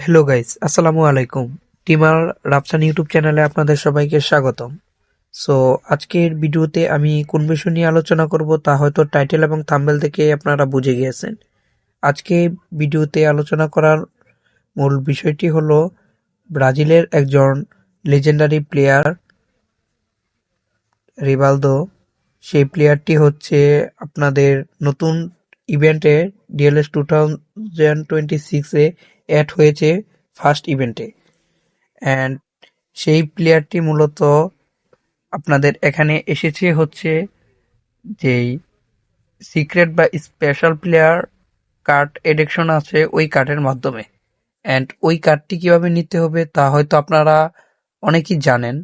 Hello guys আসসালামু আলাইকুম টিমার Rafsan YouTube চ্যানেলে আপনাদের সবাইকে স্বাগতম। সো আজকের ভিডিওতে আমি কোন বিষয় নিয়ে আলোচনা করব তা হয়তো টাইটেল এবং থাম্বেল থেকে আপনারা বুঝে গিয়েছেন। আজকে ভিডিওতে আলোচনা করার মূল বিষয়টি হলো ব্রাজিলের একজন লেজেন্ডারি প্লেয়ার রিভালদো সেই প্লেয়ারটি হচ্ছে আপনাদের নতুন ইভেন্টে ডিএলএস টু থাউজেন্ড টোয়েন্টি সিক্সে অ্যাড হয়েছে ফার্স্ট ইভেন্টে অ্যান্ড সেই প্লেয়ারটি মূলত আপনাদের এখানে এসেছে হচ্ছে যেই সিক্রেট বা স্পেশাল প্লেয়ার কার্ড এডেকশন আছে ওই কার্ডের মাধ্যমে। অ্যান্ড ওই কার্ডটি কীভাবে নিতে হবে তা হয়তো আপনারা অনেকেই জানেন।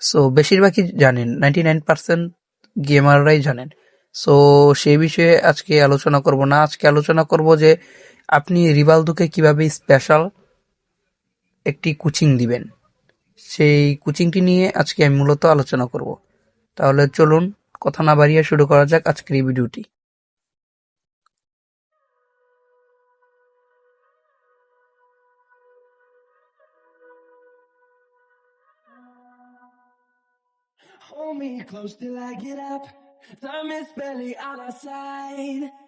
সো বেশিরভাগই জানেন নাইনটি নাইন পার্সেন্ট গেমাররাই জানেন সো সেই বিষয়ে আজকে আলোচনা করব না। আজকে আলোচনা করব যে আপনি রিভালদোকে কীভাবে স্পেশাল একটি কোচিং দিবেন সেই কোচিংটি নিয়ে আজকে আমি মূলত আলোচনা করব তাহলে চলুন, কথা না বাড়িয়ে শুরু করা যাক আজকের এই ভিডিওটি Hold me close till I get up. Time is barely on our side.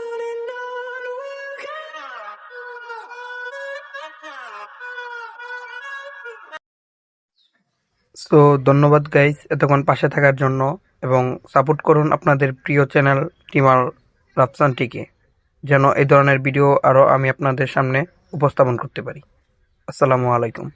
so ধন্যবাদ গাইজ এতক্ষণ পাশে থাকার জন্য এবং সাপোর্ট করুন আপনাদের প্রিয় চ্যানেল টিমার রাফসানটিকে যেন এই ধরনের ভিডিও আরও আমি আপনাদের সামনে উপস্থাপন করতে পারি। আসসালামু আলাইকুম।